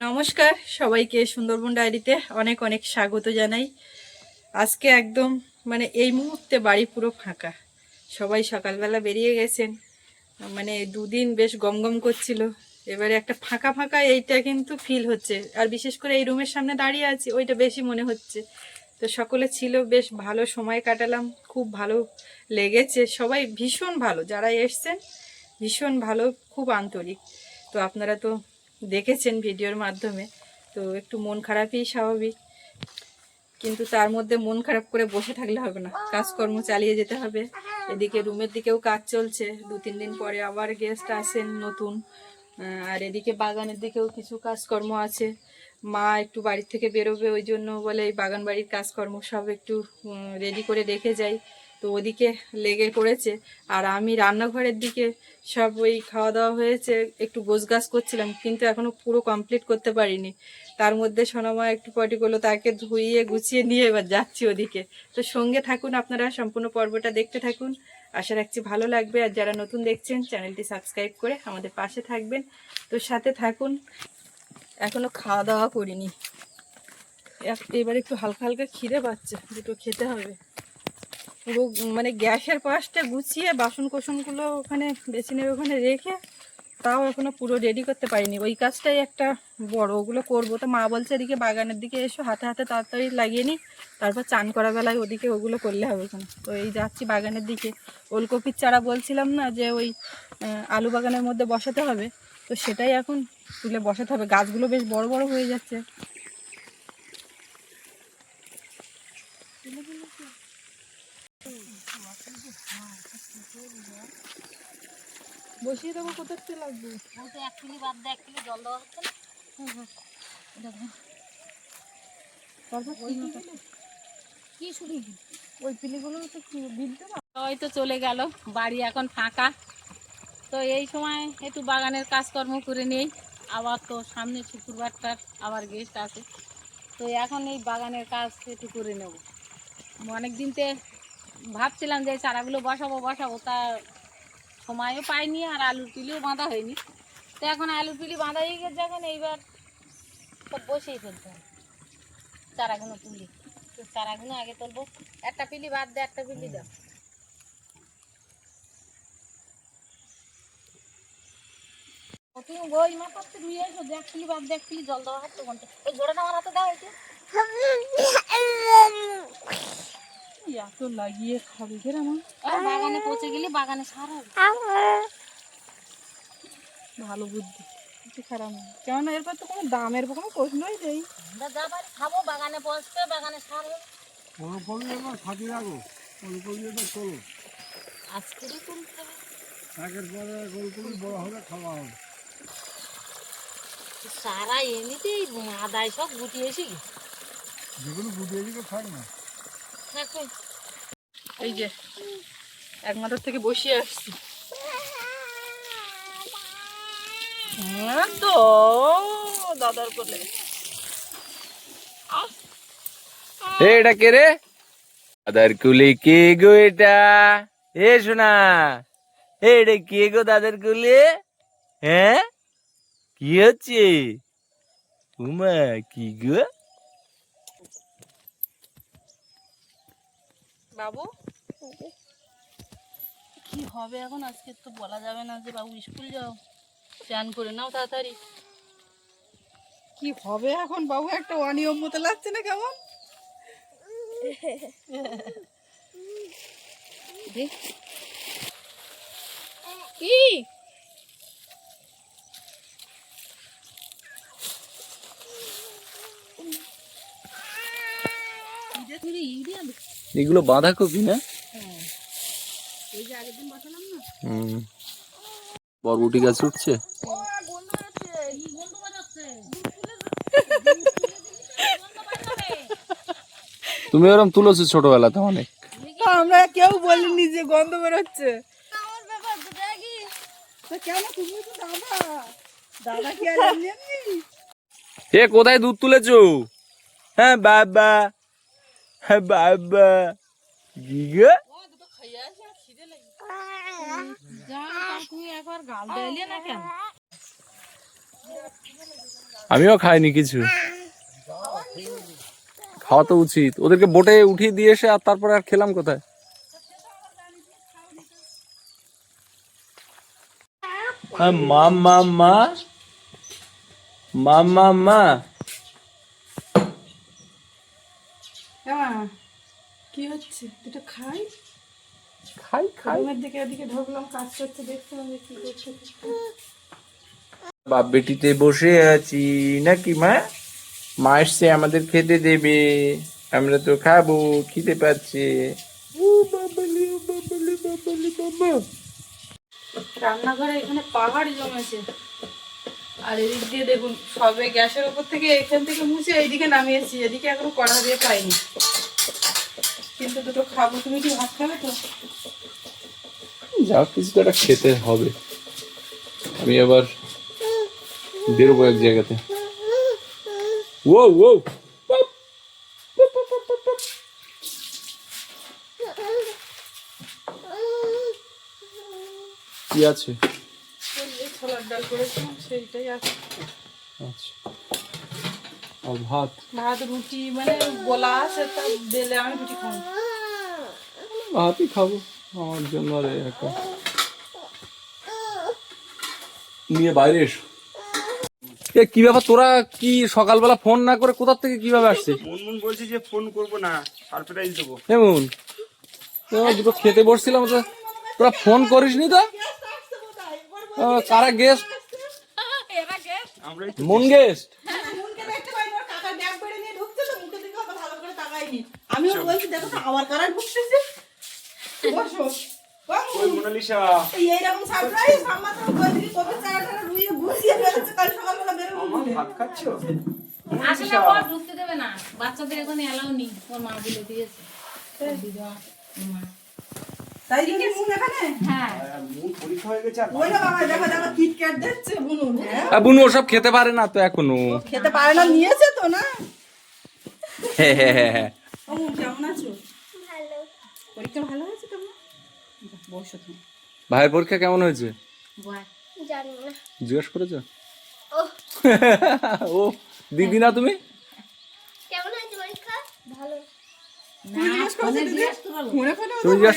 নমস্কার, সবাইকে সুন্দরবন ডায়েরিতে অনেক অনেক স্বাগত জানাই। আজকে একদম মানে এই মুহূর্তে বাড়ি পুরো ফাঁকা। সবাই সকালবেলা বেরিয়ে গেছেন। মানে দুদিন বেশ গমগম করছিল। এবারে একটা ফাঁকা ফাঁকা এইটা কিন্তু ফিল হচ্ছে। আর বিশেষ করে এই রুমের সামনে দাঁড়িয়ে আছি, ওইটা বেশি মনে হচ্ছে। তো সকলে ছিল, বেশ ভালো সময় কাটালাম। খুব ভালো লেগেছে। সবাই ভীষণ ভালো। যারা এসছেন, ভীষণ ভালো, খুব আন্তরিক। তো আপনারা তো দেখেছেন ভিডিওর মাধ্যমে। তো একটু মন খারাপই স্বাভাবিক। কিন্তু তার মধ্যে মন খারাপ করে বসে থাকলে হবে না। কাজকর্ম চালিয়ে যেতে হবে। এদিকে রুমের দিকেও কাজ চলছে। দু, তিন দিন পরে আবার গেস্ট আসেন নতুন। আর এদিকে বাগানের দিকেও কিছু কাজকর্ম আছে। মা একটু বাড়ির থেকে বেরোবে ওই জন্য বলে এই বাগান বাড়ির কাজকর্ম সব একটু রেডি করে রেখে যাই। তো ওদিকে লেগে পড়েছে। আর আমি রান্নাঘরের দিকে সব ওই খাওয়া দাওয়া হয়েছে, একটু গোছগাছ করছিলাম, কিন্তু এখনও পুরো কমপ্লিট করতে পারিনি। তার মধ্যে সোনামা একটু পটি করল, তাকে ধুইয়ে গুছিয়ে নিয়ে এবার যাচ্ছি ওদিকে। তো সঙ্গে থাকুন আপনারা, সম্পূর্ণ পর্বটা দেখতে থাকুন। আশা রাখছি ভালো লাগবে। আর যারা নতুন দেখছেন, চ্যানেলটি সাবস্ক্রাইব করে আমাদের পাশে থাকবেন। তো সাথে থাকুন। এখনও খাওয়া দাওয়া করিনি এবার একটু হালকা হালকা খিদে পাচ্ছে, দুটো খেতে হবে। পুরো মানে গ্যাসের পাশটা গুছিয়ে বাসন কোসনগুলো ওখানে বেসিনের ওখানে রেখে, তাও এখনও পুরো রেডি করতে পারিনি। ওই কাজটাই একটা বড়, ওগুলো করব। তো মা বলছে এদিকে বাগানের দিকে এসো, হাতে হাতে তাড়াতাড়ি লাগিয়ে নিই তারপর চান করা বেলায় ওদিকে ওগুলো করলে হবে ওখানে তো এই যাচ্ছি বাগানের দিকে। ওলকপির চারা বলছিলাম না যে ওই আলু বাগানের মধ্যে বসাতে হবে। তো সেটাই এখন তুলে বসাতে হবে। গাছগুলো বেশ বড় বড় হয়ে যাচ্ছে। বসিয়ে দেবো কোথাতে লাগবে? বলতে এক কিলি বাদ দিয়ে এক কিলি জল দেওয়া হচ্ছে না। কি শুনি ওই পিলিগুলো তো বিলতে না? ওই তো চলে গেল বাড়ি এখন ফাঁকা। তো এই সময় একটু বাগানের কাজকর্ম করে নেই। আবার তো সামনে শুক্রবারটার আবার গেস্ট আছে। তো এখন এই বাগানের কাজ একটু করে নেব। অনেক দিনতে ভাবছিলাম যে চারাগুলো বসাবো বসাবো, তা সময়ও পাইনি আর আলুর পিলিও বাঁধা হয়নি। তো এখন আলুর পিলি বাঁধা হয়ে গেছে, এখন এইবার সব বসেই ফেলতে হবে। চারাগুলো তুলি। চারাগুলো আগে তুলবো। একটা পিলি বাদ দে, একটা পিলি দাও। তুমি দেখ পিলি বাদ জল দেওয়া হাতে ঘণ্টা ওই জোড়াটা আমার হাতে দাও একটু এত লাগিয়ে খাবে কেমন বাগানে পচে গেলে বাগানে সার। ভালো বুদ্ধি কিছু খারাপ না। কেন এরপর তো কোনো দামের কোনো প্রশ্নই নেই। আমরা খাব বাগানে পচবে বাগানে সার। হবে ওলকপি এবার ফাঁকি রাখো। ওলকপি এবার চলো। আজকেরই তুলতে একের পরে এক বড় হবে খাওয়া হবে। সারা এমনিতেই আদায় সব গুটিয়েছি যেগুলো গুটিয়ে দিকে থাক না। এই যে এক মাথার থেকে বসিয়ে আসছি। হ্যাঁ তো দাদার কোলে। এটা কে রে? দাদার কুলি কে গো এটা? এ শোনা এটা কে গো দাদার কুলে? হ্যাঁ? কি হচ্ছে? উমা কি গো? বাবু? কি হবে এখন? আজকে তো বলা যাবে না যে বাবু স্কুল যাও। স্নান করে নাও তাড়াতাড়ি। কি হবে এখন বাবু? একটা অনিয়ম মতো লাগছে না কেমন? দেখ কি? এগুলো বাঁধাকপি না? এই যে আগের দিন বসালাম না? হুম। বরবটি গাছ উঠছে? তুমি ওরম তুলেছো ছোটবেলাতে অনেক। আমরা কেউ বলিনি যে গন্ধ বেরোচ্ছে? এ কোথায় দুধ তুলেছো? হ্যাঁ বাবা। হ্যাঁ আমিও খাইনি কিছু। খাওয়া তো উচিত। ওদেরকে বোটে উঠিয়ে দিয়ে এসে আর তারপরে আর খেলাম কোথায়? হ্যাঁ, মা মা মা। মা মা মা হ্যাঁ কি হচ্ছে? দুটো খাই? খাই খাই। রুমের দিকে এদিকে ঢুকলাম কাজ করতে দেখছিলাম যে কি করছে বাপ বেটিতে বসে আছি নাকি মা? মা এসছে আমাদের খেতে দেবে। আমরা তো খাব খিদে পাচ্ছে। রান্নাঘরে এখানে পাহাড় জমেছে। আর এদিক দিয়ে দেখুন, সবে গ্যাসের উপর থেকে এখান থেকে মুছে এইদিকে নামিয়েছি, এদিকে এখনও কড়া দিয়ে পাইনি কিন্তু দুটো খাব, তুমি কি ভাত খাবে তো? যা কিছু তো একটা খেতে হবে। আমি আবার বেরোবো এক জায়গাতে। ও ও কি আছে? সেইটাই আছে আচ্ছা। আর ভাত? ভাত রুটি মানে বলা আছে তা দিলে আমি রুটি খাব। ভাতই খাব আমার জন্য আর নিয়ে বাইরে এসো। এ কি ব্যাপার? তোরা কি সকালবেলা ফোন না করে কোথা থেকে কীভাবে আসছিস? মুনমুন বলছি যে ফোন করব না সারপ্রাইজ দেবো। এমন দুটো খেতে বসছিলাম তো। তোরা ফোন করিসনি তো? ও, কারা গেস্ট মন গেস্ট আমিও বলছি দেখো আমার কারা ঢুকতেছে। বসো। এইরকম সারপ্রাইজ আমার তো ওইদিকে কত চারা রুইয়ে গুছিয়ে ফেলেছে কাল সকালবেলা বেরোবো ভাত খাচ্ছ? আসলে পর ঢুকতে দেবে না। বাচ্চাদের এখন এলাও নেই। ওর মা বলে দিয়েছে। দিদা মা। তাই জন্য মুন এখানে? হ্যাঁ। মুন পরীক্ষা হয়ে গেছে আর ওই বাবা দেখো দেখো কিটক্যাট দিচ্ছে বুনুন হ্যাঁ। বুনু ওসব খেতে পারে না তো এখনও। খেতে পারে না নিয়েছে তো না। হ্যাঁ হ্যাঁ হ্যাঁ হ্যাঁ ও কেমন আছো? ভালো। পরীক্ষা ভালো হয়েছে তোমার? বসো তুমি। ভাইয়ের পরীক্ষা কেমন হয়েছে? জিজ্ঞেস করেছ? ও দিদি না তুমি? তুমি জিজ্ঞেস করেছ তুমি জিজ্ঞেস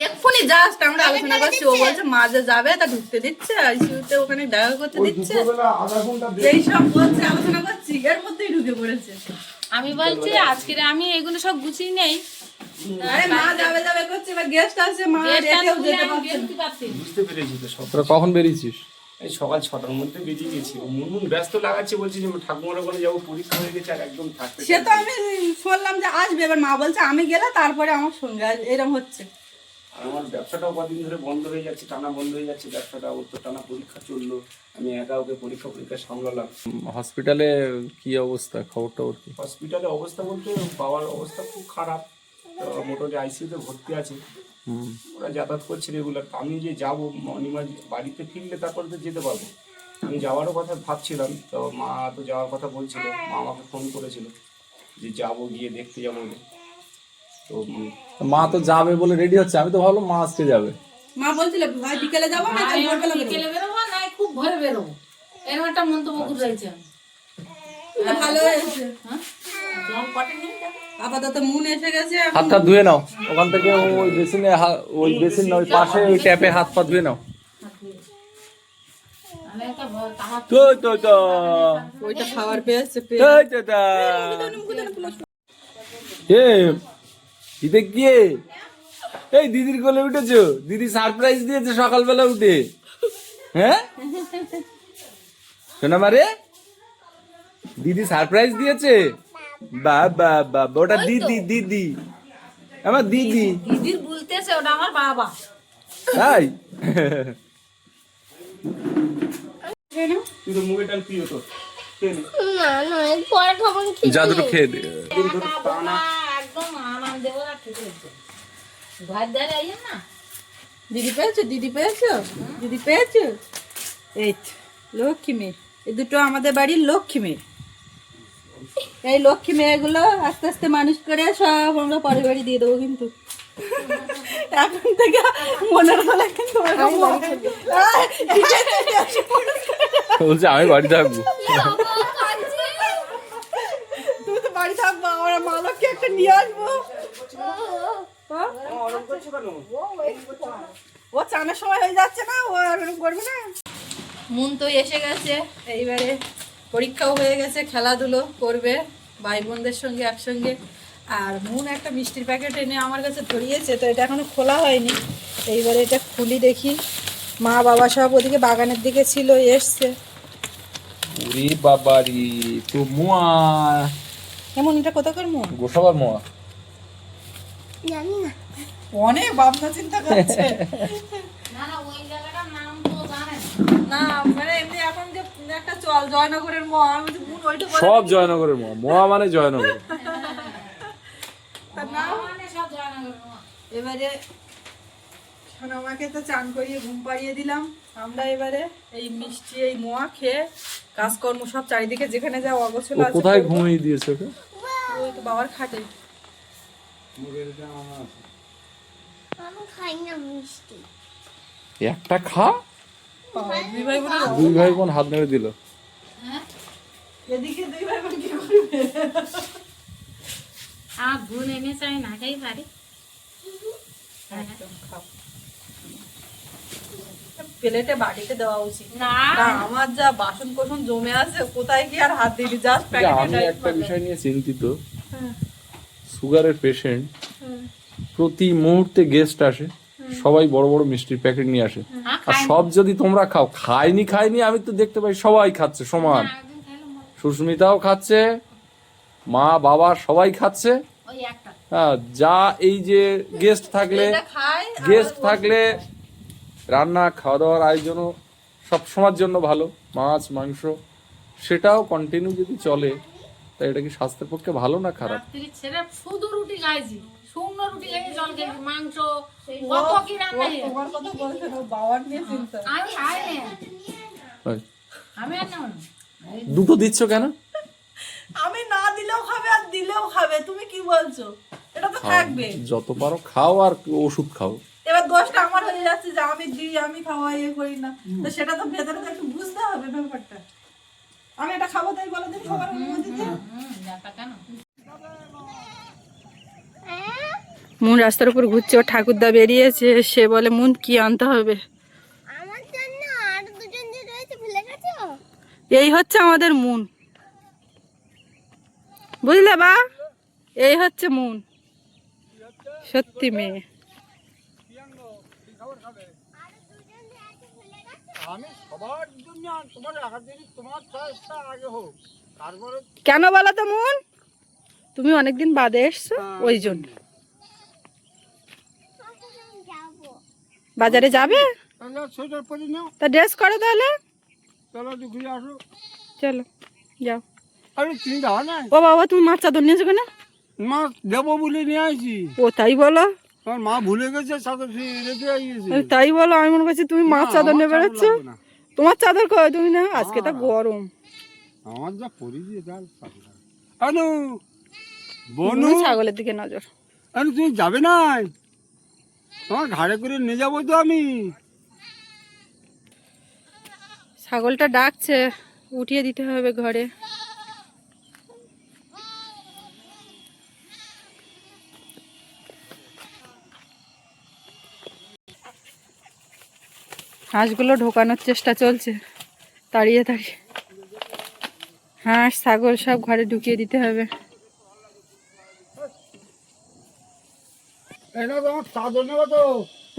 এক্ষুনি জাস্ট আমরা আলোচনা করছি ও বলছে মাঝে যাবে তা ঢুকতে দিচ্ছে আইসিউতে ওখানে দেখা করতে দিচ্ছে এই সব বলছে আলোচনা করছি এর মধ্যেই ঢুকে পড়েছে আমি বলছি আজকে আমি এগুলো সব গুছিয়ে নেই কখন বেরিয়েছিস এই সকাল ছটার মধ্যে বেরিয়ে গেছি। ও মুনমুন ব্যস্ত লাগাচ্ছে বলছি যে ঠাকুমার ওখানে যাব পরীক্ষা হয়ে গেছে আর একদম থাকতে সে তো আমি শুনলাম যে আসবে এবার মা বলছে আমি গেলে তারপরে আমার সঙ্গে এরকম হচ্ছে। আর আমার ব্যবসাটাও কদিন ধরে বন্ধ হয়ে যাচ্ছে টানা বন্ধ হয়ে যাচ্ছে ব্যবসাটা ওর তো টানা পরীক্ষা চলল আমি একা ওকে পরীক্ষা পরীক্ষা সামলালাম। হসপিটালে কি অবস্থা খবর টবর কি? হসপিটালে অবস্থা বলতে বাবার অবস্থা খুব খারাপ তো মোটামুটি আইসিইউতে ভর্তি আছে। ওরা যাতায়াত করছে রেগুলার আমি যে যাব অনিমা বাড়িতে ফিরলে তারপরে তো যেতে পারব। আমি যাওয়ারও কথা ভাবছিলাম তো মা তো যাওয়ার কথা বলছিল মা আমাকে ফোন করেছিল যে যাব গিয়ে দেখতে যাব। তো মা তো যাবে বলে রেডি হচ্ছে আমি তো ভাবলাম মা আজকে যাবে। মা বলছিল ভাই বিকেলে যাব না ভোরবেলা বিকেলে বেরোবো না খুব ভোরে বেরোবো। এরকম একটা মন্তব্য করে রয়েছে। তো ভালো হয়েছে। হ্যাঁ? নেই দেখো। আপাতত মুন এসে গেছে হাতটা ধুয়ে নাও। ওখান থেকে ওই বেসিনে ওই বেসিন না ওই পাশে ওই ট্যাপে হাত পা ধুয়ে নাও। আমি একটা ভয় তাহার তো তো তো ওইটা খাবার পেয়েছে তো তো তো এ দিতে গিয়ে? এই দিদির কোলে উঠেছো? দিদি সারপ্রাইজ দিয়েছে সকালবেলা উঠে। হ্যাঁ? শোনা মারে দিদি সারপ্রাইজ দিয়েছে। বা বা বা ওটা দিদি দিদি। আমার দিদি। দিদির বলতেছে ওটা আমার বাবা। তাই? যা দুটো খেয়ে দে। বাবা দিদি পেয়েছ দিদি পেয়েছ? দিদি পেয়েছ? এই লক্ষ্মী মেয়ে। দুটো আমাদের বাড়ির লক্ষ্মী মেয়ে। এই লক্ষ্মী মেয়েগুলো আস্তে আস্তে মানুষ করে সব আমরা পরে বাড়ি দিয়ে দেবো কিন্তু। এখন থেকে মনের হলে কিন্তু বলছে আমি বাড়ি থাকব। তুমি তো বাড়ি থাকব আমরা মালককে একটা নিয়ে আসব। হ্যাঁ? ও চানের সময় হয়ে যাচ্ছে না ও আর করবে না। মুন তো এসে গেছে। এইবারে পরীক্ষাও হয়ে গেছে খেলাধুলো করবে ভাই বোনদের সঙ্গে একসঙ্গে। আর মুন একটা মিষ্টির প্যাকেট এনে আমার কাছে ধরিয়েছে তো এটা এখনও খোলা হয়নি। এইবারে এটা খুলি দেখি। মা বাবা সব ওদিকে বাগানের দিকে ছিল এসছে। ওরে বাবারি তো মোয়া এমন এটা কোথাকার মুন? গোসাবার মোয়া। জানি না। অনেক ভাবনা চিন্তা করছে। না না ওই জায়গাটার নাম তো জানেন। না চল জয়নগরের মো আমি মুন ওইটা সব জয়নগরের মোয়া মোয়া মানে জয়নগর। তার নাম? মানে সব। এবারে সোনামাকে তো চান করিয়ে ঘুম পাড়িয়ে দিলাম। আমরা এবারে এই মিষ্টি এই মোয়া খেয়ে কাজকর্ম সব চারিদিকে যেখানে যা অগোছল আছে কোথায় ঘুমিয়ে দিয়েছে ওকে? ওই তো বাবার খাটে। আমি খাই না মিষ্টি। একটা খা। দুই ভাই দুই ভাই বোন হাত নেড়ে দিল। এদিকে দুই ভাই বোন কি করবে? আর গুণ এনে চাই না খাই পারি প্লেটে বাড়িতে দেওয়া উচিত। না। না আমার যা বাসন কোসন জমে আছে কোথায় কি আর হাত দিলি জাস্ট আমি একটা বিষয় নিয়ে চিন্তিত। সুগারের পেশেন্ট প্রতি মুহূর্তে গেস্ট আসে। সবাই বড় বড় মিষ্টির প্যাকেট নিয়ে আসে। আর সব যদি তোমরা খাও খাইনি খাইনি আমি তো দেখতে পাই সবাই খাচ্ছে সমান। সুস্মিতাও খাচ্ছে মা বাবা সবাই খাচ্ছে। হ্যাঁ যা এই যে গেস্ট থাকলে গেস্ট থাকলে রান্না খাওয়া দাওয়ার আয়োজনও সব সময়ের জন্য ভালো মাছ মাংস সেটাও কন্টিনিউ যদি চলে তাই এটা কি স্বাস্থ্যের পক্ষে ভালো না খারাপ? রাত্রি ছেড়ে শুধু রুটি খাইছি শুকনো রুটি খাইছি জল খেয়েছি মাংস কত কি রান্না? তোমার কথা বলছে না বাবার নিয়ে চিন্তা। আমি খাই না। আমি আর না। দুটো দিচ্ছ কেন? আমি না দিলেও খাবে আর দিলেও খাবে তুমি কি বলছো? এটা তো থাকবে। যত পারো খাও আর ওষুধ খাও। এবার দোষটা আমার হয়ে যাচ্ছে যে আমি দিই আমি খাওয়াই ইয়ে করি না। তো সেটা তো ভেতরে তো একটু বুঝতে হবে ব্যাপারটা। আমি এটা খাব তাই বলো দিন কেন? মুন রাস্তার উপর ঘুরছে ও ঠাকুরদা বেরিয়েছে সে বলে মুন কি আনতে হবে? আমার জন্য আর দুজন যে রয়েছে ভুলে গেছো? এই হচ্ছে আমাদের মুন। বুঝলে বা? এই হচ্ছে মুন। সত্যি মেয়ে। কেন বলো তো মুন? তুমি অনেকদিন বাদে এসছো ওই জন্য। বাজারে যাবে? তা ড্রেস করো তাহলে। চলো যাও। হয় ও বাবা তুমি মাছ চাদর নিয়েছো কেন? মা দেবো বলে নিয়ে আসছি ও তাই বলো। মা ভুলে গেছে তাই বলো আমি মনে করছি তুমি মাছ চাদর নেবে বেরোচ্ছ। তোমার চাদর কয়? তুমি না আজকে তা গরম। আমার যা পরিছি তার আনু বনু। ছাগলের দিকে নজর। আনু তুমি যাবে না? তোমার ঘাড়ে করে নিয়ে যাব তো আমি। ছাগলটা ডাকছে উঠিয়ে দিতে হবে ঘরে। হাঁসগুলো ঢোকানোর চেষ্টা চলছে। তাড়িয়ে তাড়িয়ে হাঁস ছাগল সব ঘরে ঢুকিয়ে দিতে হবে।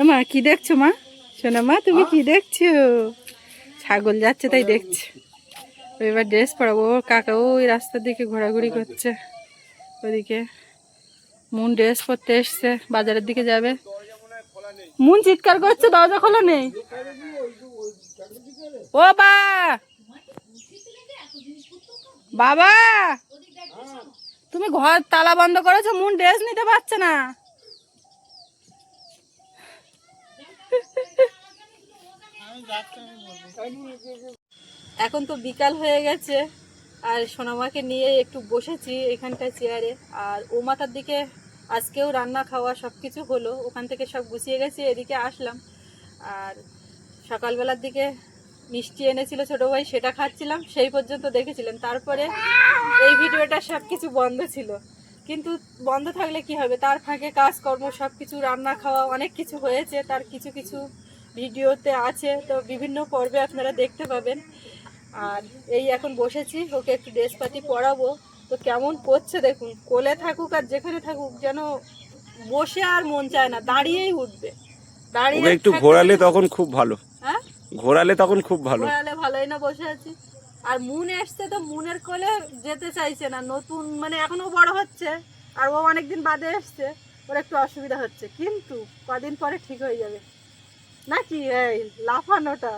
মা কি দেখছ মা? শোনো মা তুমি কি দেখছ? ছাগল যাচ্ছে তাই দেখছি। এবার ড্রেস পরাবো। ওর কাকা ওই রাস্তার দিকে ঘোরাঘুরি করছে। ওদিকে মন ড্রেস পরতে এসছে। বাজারের দিকে যাবে। মুন চিৎকার করছে, দরজা খোলা নেই ও বা। বাবা। তুমি ঘর তালা বন্ধ করেছ, মুন ড্রেস নিতে পারছে না। এখন তো বিকাল হয়ে গেছে, আর সোনামাকে নিয়ে একটু বসেছি এখানটায় চেয়ারে আর ও মাথার দিকে আজকেও রান্না, খাওয়া সব কিছু হলো। ওখান থেকে সব গুছিয়ে গেছি, এদিকে আসলাম। আর সকালবেলার দিকে মিষ্টি এনেছিল ছোট ভাই, সেটা খাচ্ছিলাম, সেই পর্যন্ত দেখেছিলেন। তারপরে এই ভিডিওটা সব কিছু বন্ধ ছিল। কিন্তু বন্ধ থাকলে কি হবে? তার ফাঁকে কাজকর্ম সব কিছু রান্না, খাওয়া, অনেক কিছু হয়েছে। তার কিছু কিছু ভিডিওতে আছে। তো বিভিন্ন পর্বে আপনারা দেখতে পাবেন। আর এই এখন বসেছি, ওকে একটু ড্রেস পাতি পরাবো। তো কেমন করছে দেখুন কোলে থাকুক আর যেখানে থাকুক যেন বসে আর মন চায় না দাঁড়িয়েই উঠবে। দাঁড়িয়ে একটু ঘোরালে তখন খুব ভালো। হ্যাঁ? ঘোরালে তখন খুব ভালো। ঘোরালে ভালোই না বসে আছি। আর মুন এসছে তো মুনের কোলে যেতে চাইছে না নতুন মানে এখনও বড় হচ্ছে আর ও অনেকদিন বাদে এসছে ওর একটু অসুবিধা হচ্ছে। কিন্তু কদিন পরে ঠিক হয়ে যাবে। নাকি এই লাফানোটা?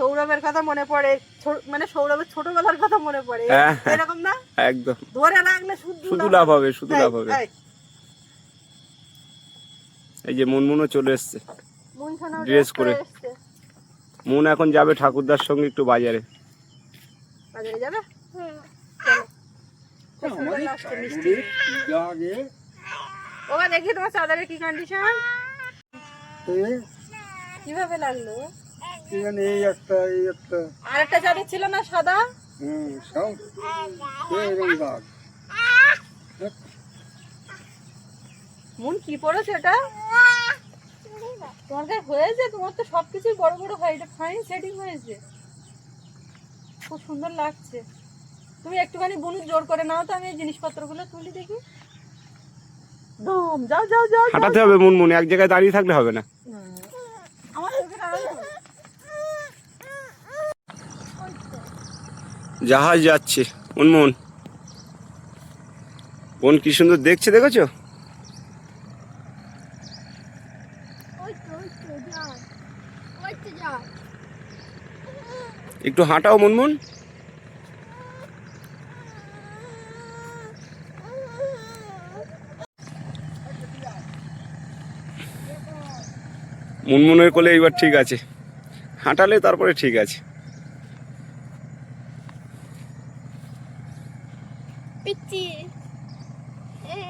সৌরভের কথা মনে পড়ে ছো- মানে সৌরভের ছোটবেলার কথা মনে পড়ে। হ্যাঁ। এরকম না? একদম। ধরে রাখলে শুধু লাভ হবে। শুধু লাভ হবে। এই, যে মুনমুনও চলে এসছে। মুন dress করে। এসছে। মুন এখন যাবে ঠাকুরদার সঙ্গে একটু বাজারে। বাজারে যাবে? হুম। খুব সুন্দর আমাদের লাগছে মিষ্টি চাদরের যা আগে। ওবা দেখি তোমার চাদরের কি কন্ডিশন এই কীভাবে লাগল? এখানে এই একটা এই একটা। আর একটা চাদর ছিল না সাদা? হুম সব। এরকম দাগ মুন কি পড়েছে এটা? তোমার গায়ে হয়েছে? তোমার তো সবকিছুই বড় বড় হয়। এটা ফাইন সেটিং হয়েছে। খুব সুন্দর লাগছে। তুমি একটুখানি বুনু জোর করে নাও তো আমি এই জিনিসপত্রগুলো তুলি দেখি। দম যাও যাও যাও যাও। হাঁটাতে হবে মুনমুন এক জায়গায় দাঁড়িয়ে থাকলে হবে না। আমার এখানে আরও যাও। জাহাজ যাচ্ছে। মুনমুন বোন কি সুন্দর দেখছে, দেখেছ? একটু হাঁটাও মুনমুন মুনমুনের কোলে এইবার ঠিক আছে। হাঁটালে তারপরে ঠিক আছে। পিচ্ছি এ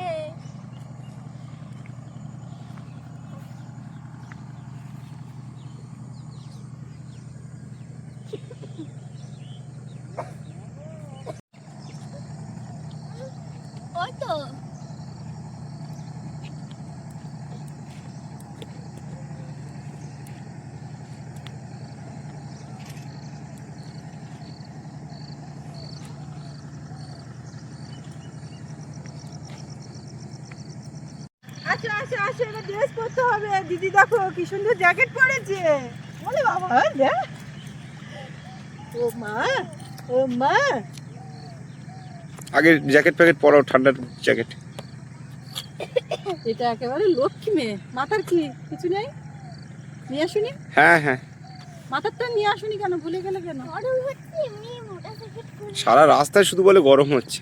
ওই তো আসো আসো আসো এটা ড্রেস পরতে হবে। দিদি দেখো কি সুন্দর জ্যাকেট পরেছে। বলে বাবা দেখ ও মা ও মা। আগে জ্যাকেট প্যাকেট পরাও ঠান্ডার জ্যাকেট এটা একেবারে লক্ষ্মী মেয়ে। মাথার কি কিছু নেই? নিয়ে আসুনি? হ্যাঁ হ্যাঁ। মাথারটা নিয়ে আসুনি কেন? ভুলে গেলে কেন? সারা রাস্তায় শুধু বলে গরম হচ্ছে।